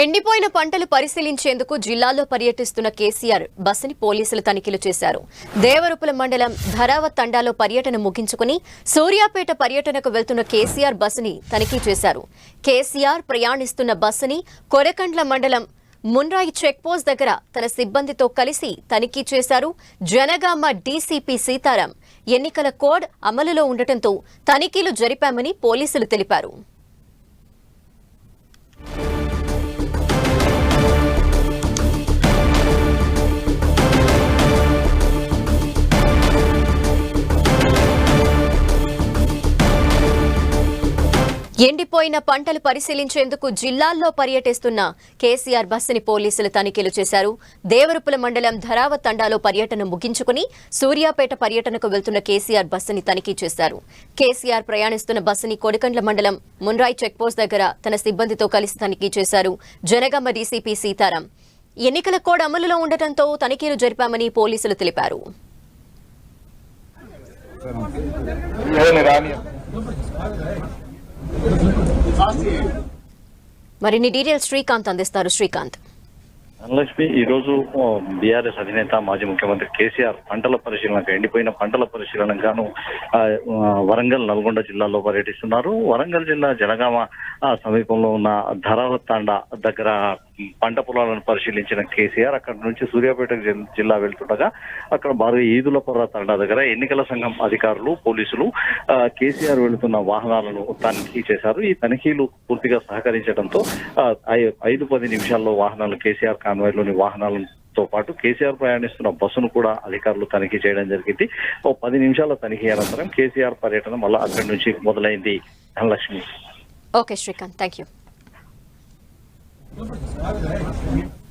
ఎండిపోయిన పంటలు పరిశీలించేందుకు జిల్లాలో పర్యటిస్తున్న కేసీఆర్ బస్సుని పోలీసులు తనిఖీలు చేశారు. దేవరూపుల మండలం ధరావత్ తండాలో పర్యటన ముగించుకుని సూర్యాపేట పర్యటనకు వెళ్తున్న కేసీఆర్ బస్సుని తనిఖీ చేశారు. కేసీఆర్ ప్రయాణిస్తున్న బస్సుని కొరకండ్ల మండలం మున్రాయి చెక్పోస్ట్ దగ్గర తన సిబ్బందితో కలిసి తనిఖీ చేశారు. జనగామ డీసీపీ సీతారాం ఎన్నికల కోడ్ అమలులో ఉండటంతో తనిఖీలు జరిపామని పోలీసులు తెలిపారు. ఎండిపోయిన పంటలు పరిశీలించేందుకు జిల్లాల్లో పర్యటిస్తున్న కేసీఆర్ బస్సుని పోలీసులు తనిఖీలు చేశారు. దేవరుపుల మండలం ధరావత్ తండాలో పర్యటన ముగించుకుని సూర్యాపేట పర్యటనకు వెళ్తున్న కేసీఆర్ బస్సుని తనిఖీ చేశారు. కేసీఆర్ ప్రయాణిస్తున్న బస్సుని కొడికండ్ల మండలం మున్రాయ్ చెక్పోస్ట్ దగ్గర తన సిబ్బందితో కలిసి తనిఖీ చేశారు. జనగామ డీసీపీ సీతారాం. ఎన్నికల కోడ్ అమలులో ఉండటంతో తనిఖీలు జరిపామని పోలీసులు తెలిపారు. మరిన్ని డీటెయిల్స్ శ్రీకాంత్ అందిస్తారు. శ్రీకాంత్. ధనలక్ష్మి ఈ రోజు బీఆర్ఎస్ అధినేత మాజీ ముఖ్యమంత్రి కేసీఆర్ పంటల పరిశీలనకు ఎండిపోయిన పంటల పరిశీలనగాను ఆ, వరంగల్ నల్గొండ జిల్లాలో పర్యటిస్తున్నారు. వరంగల్ జిల్లా జనగామ సమీపంలో ఉన్న ధరావతాండ తాండా దగ్గర పంట పొలాలను పరిశీలించిన కేసీఆర్ అక్కడ నుంచి సూర్యాపేట జిల్లా వెళ్తుండగా అక్కడ భారీ ఈదులపర్ర తండా దగ్గర ఎన్నికల సంఘం అధికారులు పోలీసులు కేసీఆర్ వెళుతున్న వాహనాలను తనిఖీ చేశారు. ఈ తనిఖీలు పూర్తిగా సహకరించడంతో ఐదు పది నిమిషాల్లో వాహనాలు కేసీఆర్ కాన్వాయ్లోని వాహనాలతో పాటు కేసీఆర్ ప్రయాణిస్తున్న బస్సును కూడా అధికారులు తనిఖీ చేయడం జరిగింది. ఓ పది నిమిషాల తనిఖీ అనంతరం కేసీఆర్ పర్యటన మళ్ళా అక్కడి నుంచి మొదలైంది. Dhanalakshmi. Okay Srikanth. Thank you Não,